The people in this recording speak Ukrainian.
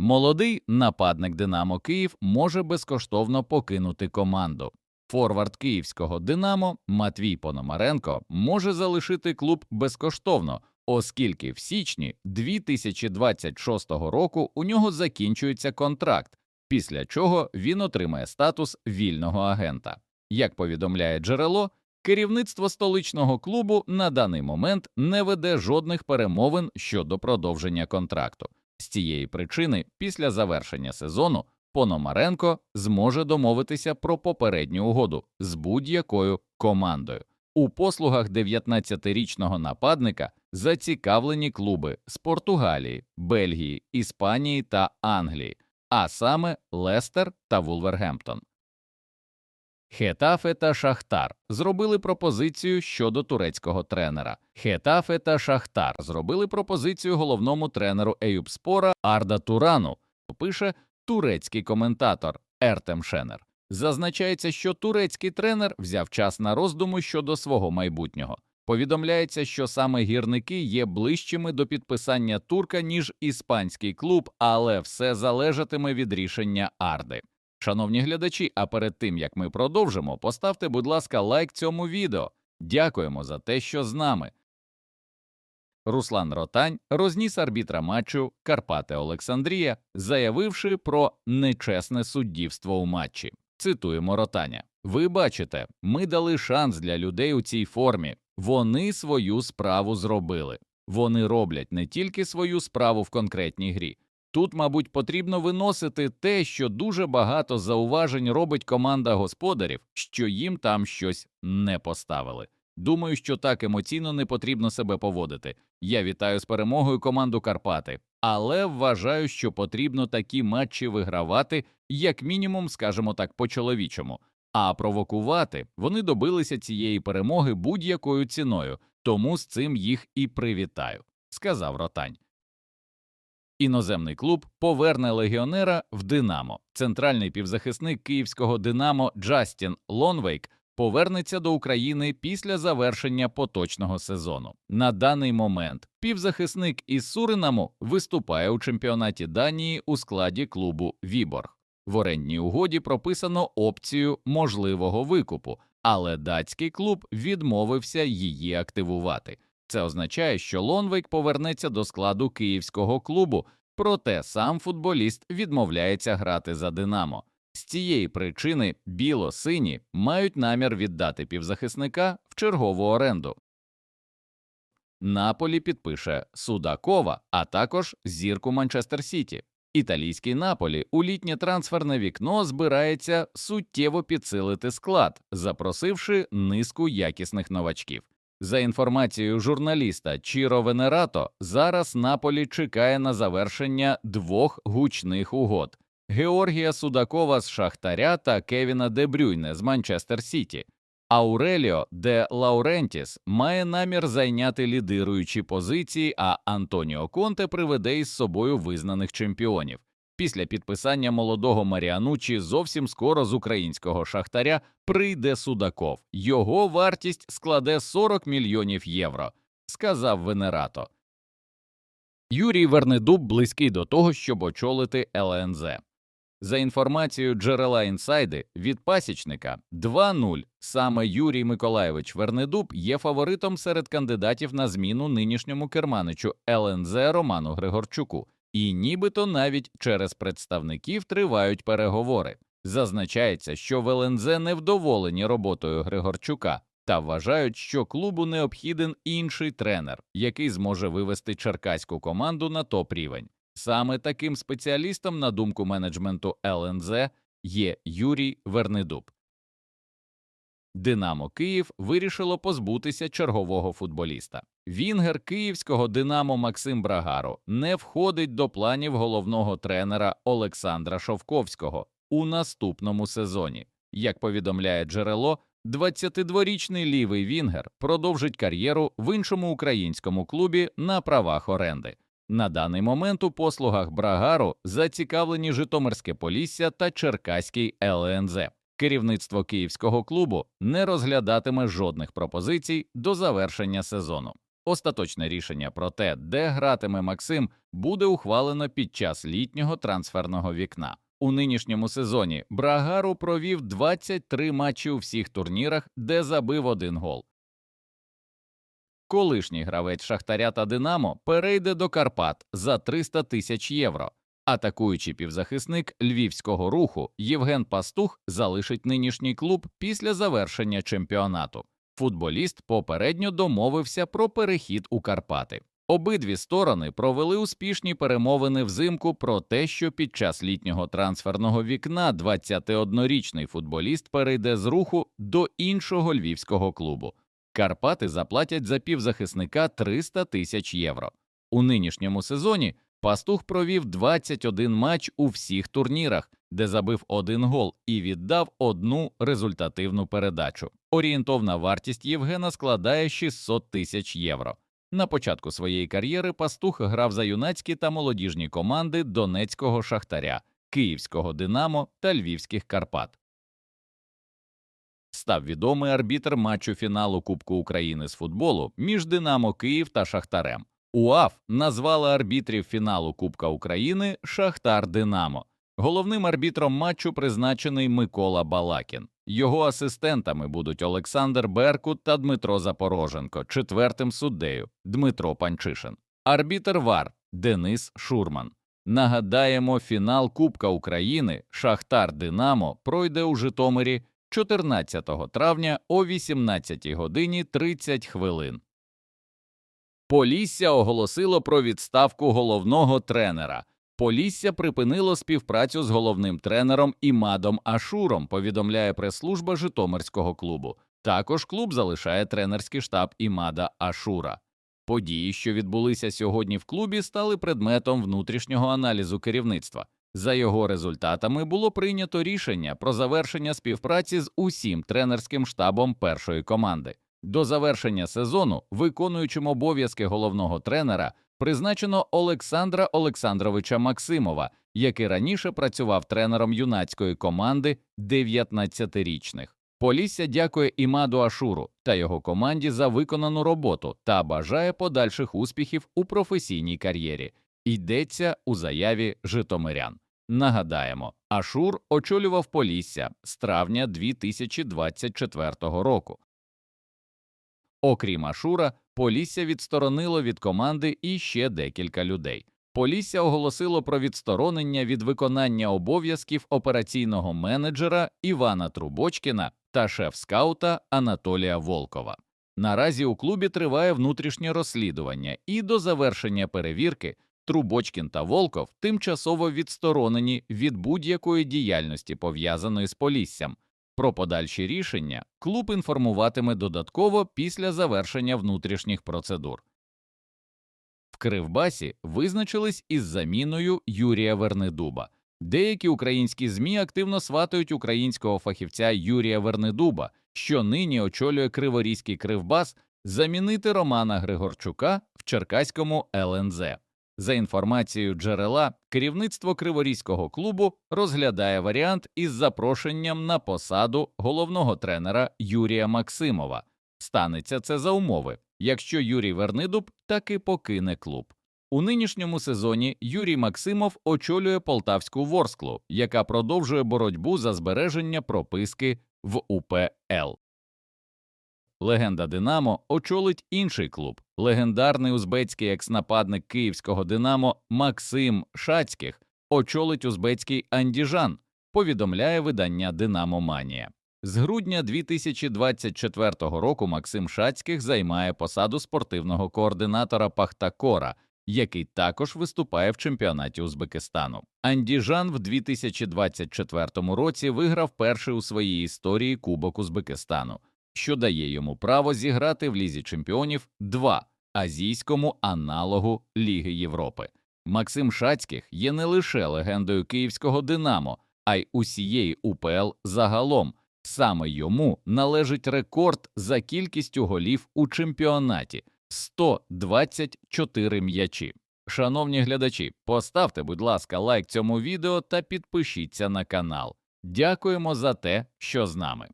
Молодий нападник Динамо Київ може безкоштовно покинути команду. Форвард київського Динамо Матвій Пономаренко може залишити клуб безкоштовно, оскільки в січні 2026 року у нього закінчується контракт, після чого він отримає статус вільного агента. Як повідомляє джерело, керівництво столичного клубу на даний момент не веде жодних перемовин щодо продовження контракту. З цієї причини, після завершення сезону, Пономаренко зможе домовитися про попередню угоду з будь-якою командою. У послугах 19-річного нападника зацікавлені клуби з Португалії, Бельгії, Іспанії та Англії, а саме Лестер та Вулвергемптон. Хетафе та Шахтар зробили пропозицію щодо турецького тренера. Хетафе та Шахтар зробили пропозицію головному тренеру Еюбспора Арда Турану. Пише турецький коментатор Ертем Шенер. Зазначається, що турецький тренер взяв час на роздуму щодо свого майбутнього. Повідомляється, що саме гірники є ближчими до підписання турка ніж іспанський клуб, але все залежатиме від рішення Арди. Шановні глядачі, а перед тим як ми продовжимо, поставте, будь ласка, лайк цьому відео. Дякуємо за те, що з нами. Руслан Ротань розніс арбітра матчу Карпати Олександрія, заявивши про нечесне суддівство у матчі. Цитуємо Ротаня: Ви бачите, ми дали шанс для людей у цій формі. Вони свою справу зробили. Вони роблять не тільки свою справу в конкретній грі. Тут, мабуть, потрібно виносити те, що дуже багато зауважень робить команда господарів, що їм там щось не поставили. Думаю, що так емоційно не потрібно себе поводити. Я вітаю з перемогою команду Карпати, але вважаю, що потрібно такі матчі вигравати, як мінімум, скажімо так, по-чоловічому. А провокувати вони добилися цієї перемоги будь-якою ціною, тому з цим їх і привітаю, сказав Ротань. Іноземний клуб поверне легіонера в Динамо. Центральний півзахисник київського Динамо Джастін Лонвейк повернеться до України після завершення поточного сезону. На даний момент півзахисник із Суринаму виступає у чемпіонаті Данії у складі клубу Віборг. В орендній угоді прописано опцію можливого викупу, але датський клуб відмовився її активувати. Це означає, що Лонвейк повернеться до складу київського клубу, проте сам футболіст відмовляється грати за Динамо. З цієї причини біло-сині мають намір віддати півзахисника в чергову оренду. Наполі підпише Судакова, а також зірку Манчестер Сіті. Італійський Наполі у літнє трансферне вікно збирається суттєво підсилити склад, запросивши низку якісних новачків. За інформацією журналіста Чіро Венерато, зараз Наполі чекає на завершення двох гучних угод Георгія Судакова з Шахтаря та Кевіна Де Брюйне з Манчестер Сіті. Ауреліо де Лаурентіс має намір зайняти лідируючі позиції, а Антоніо Конте приведе із собою визнаних чемпіонів. Після підписання молодого Маріанучі зовсім скоро з українського шахтаря прийде Судаков. Його вартість складе 40 мільйонів євро, сказав Венерато. Юрій Вернедуб близький до того, щоб очолити ЛНЗ. За інформацією джерела інсайди від пасічника 2-0 саме Юрій Миколаєвич Вернедуб є фаворитом серед кандидатів на зміну нинішньому керманичу ЛНЗ Роману Григорчуку, і нібито навіть через представників тривають переговори. Зазначається, що в ЛНЗ невдоволені роботою Григорчука та вважають, що клубу необхіден інший тренер, який зможе вивести черкаську команду на топ рівень. Саме таким спеціалістом, на думку менеджменту ЛНЗ, є Юрій Вернедуб. Динамо Київ вирішило позбутися чергового футболіста. Вінгер київського Динамо Максим Брагаро не входить до планів головного тренера Олександра Шовковського у наступному сезоні. Як повідомляє джерело, 22-річний лівий Вінгер продовжить кар'єру в іншому українському клубі на правах оренди. На даний момент у послугах Брагару зацікавлені Житомирське Полісся та Черкаський ЛНЗ. Керівництво київського клубу не розглядатиме жодних пропозицій до завершення сезону. Остаточне рішення про те, де гратиме Максим, буде ухвалено під час літнього трансферного вікна. У нинішньому сезоні Брагару провів 23 матчі у всіх турнірах, де забив один гол. Колишній гравець Шахтаря та Динамо перейде до Карпат за 300 тисяч євро. Атакуючий півзахисник львівського руху Євген Пастух залишить нинішній клуб після завершення чемпіонату. Футболіст попередньо домовився про перехід у Карпати. Обидві сторони провели успішні перемовини взимку про те, що під час літнього трансферного вікна 21-річний футболіст перейде з руху до іншого львівського клубу. Карпати заплатять за півзахисника 300 тисяч євро. У нинішньому сезоні Пастух провів 21 матч у всіх турнірах, де забив один гол і віддав одну результативну передачу. Орієнтовна вартість Євгена складає 600 тисяч євро. На початку своєї кар'єри Пастух грав за юнацькі та молодіжні команди Донецького Шахтаря, Київського Динамо та Львівських Карпат. Став відомий арбітр матчу фіналу Кубку України з футболу між Динамо Київ та Шахтарем. УАФ назвала арбітрів фіналу Кубка України Шахтар Динамо. Головним арбітром матчу призначений Микола Балакін. Його асистентами будуть Олександр Беркут та Дмитро Запороженко, четвертим суддею Дмитро Панчишин. Арбітр ВАР Денис Шурман. Нагадаємо, фінал Кубка України Шахтар Динамо пройде у Житомирі 14 травня о 18 годині 30 хвилин. Полісся оголосило про відставку головного тренера. Полісся припинило співпрацю з головним тренером Імадом Ашуром, повідомляє прес-служба Житомирського клубу. Також клуб залишає тренерський штаб Імада Ашура. Події, що відбулися сьогодні в клубі, стали предметом внутрішнього аналізу керівництва. За його результатами було прийнято рішення про завершення співпраці з усім тренерським штабом першої команди. До завершення сезону, виконуючим обов'язки головного тренера, призначено Олександра Олександровича Максимова, який раніше працював тренером юнацької команди 19-річних. Полісся дякує Імаду Ашуру та його команді за виконану роботу та бажає подальших успіхів у професійній кар'єрі. Йдеться у заяві Житомирян. Нагадаємо, Ашур очолював Полісся з травня 2024 року. Окрім Ашура, Полісся відсторонило від команди і ще декілька людей. Полісся оголосило про відсторонення від виконання обов'язків операційного менеджера Івана Трубочкіна та шеф-скаута Анатолія Волкова. Наразі у клубі триває внутрішнє розслідування, і до завершення перевірки Трубочкін та Волков тимчасово відсторонені від будь-якої діяльності пов'язаної з Поліссям. Про подальші рішення клуб інформуватиме додатково після завершення внутрішніх процедур. В Кривбасі визначились із заміною Юрія Вернедуба. Деякі українські ЗМІ активно сватають українського фахівця Юрія Вернедуба, що нині очолює Криворізький Кривбас, замінити Романа Григорчука в Черкаському ЛНЗ. За інформацією джерела, керівництво Криворізького клубу розглядає варіант із запрошенням на посаду головного тренера Юрія Максимова. Станеться це за умови, якщо Юрій Вернидуб таки покине клуб. У нинішньому сезоні Юрій Максимов очолює полтавську Ворсклу, яка продовжує боротьбу за збереження прописки в УПЛ. Легенда Динамо очолить інший клуб. Легендарний узбецький екс-нападник київського Динамо Максим Шацьких очолить узбецький Андіжан, повідомляє видання Динамо Манія. З грудня 2024 року Максим Шацьких займає посаду спортивного координатора Пахтакора, який також виступає в чемпіонаті Узбекистану. Андіжан в 2024 році виграв перший у своїй історії Кубок Узбекистану що дає йому право зіграти в Лізі чемпіонів 2 азійському аналогу Ліги Європи. Максим Шацьких є не лише легендою київського Динамо, а й усієї УПЛ загалом. Саме йому належить рекорд за кількістю голів у чемпіонаті 124 м'ячі. Шановні глядачі, поставте, будь ласка, лайк цьому відео та підпишіться на канал. Дякуємо за те, що з нами.